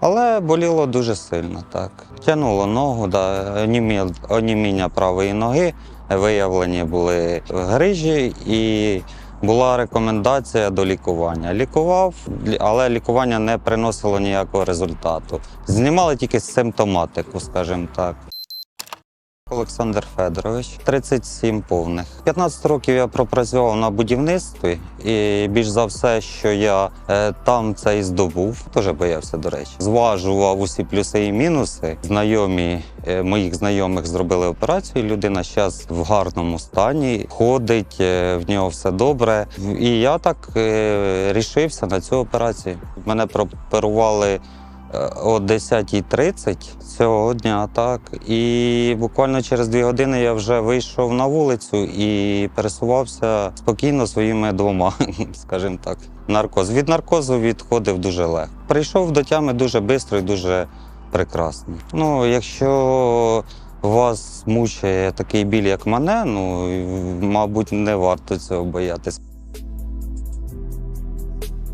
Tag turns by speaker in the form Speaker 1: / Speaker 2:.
Speaker 1: Але боліло дуже сильно, так. Тянуло ногу, да, оніміння правої ноги, виявлені були грижі і була рекомендація до лікування. Лікував, але лікування не приносило ніякого результату. Знімали тільки симптоматику, скажімо так. Олександр Федорович, 37 повних. 15 років я пропрацював на будівництві, і більш за все, що я е, там це і здобув, теж боявся, до речі. Зважував усі плюси і мінуси. Знайомі е, моїх знайомих зробили операцію. Людина зараз в гарному стані, ходить, е, в нього все добре. І я так рішився на цю операцію. Мене прооперували о 10.30 цього дня, так. І буквально через дві години я вже вийшов на вулицю і пересувався спокійно своїми двома, скажімо так. Наркоз. Від наркозу відходив дуже легко. Прийшов до тями дуже швидко і дуже прекрасно. Ну, якщо вас мучає такий біль, як мене, ну, мабуть, не варто цього боятись.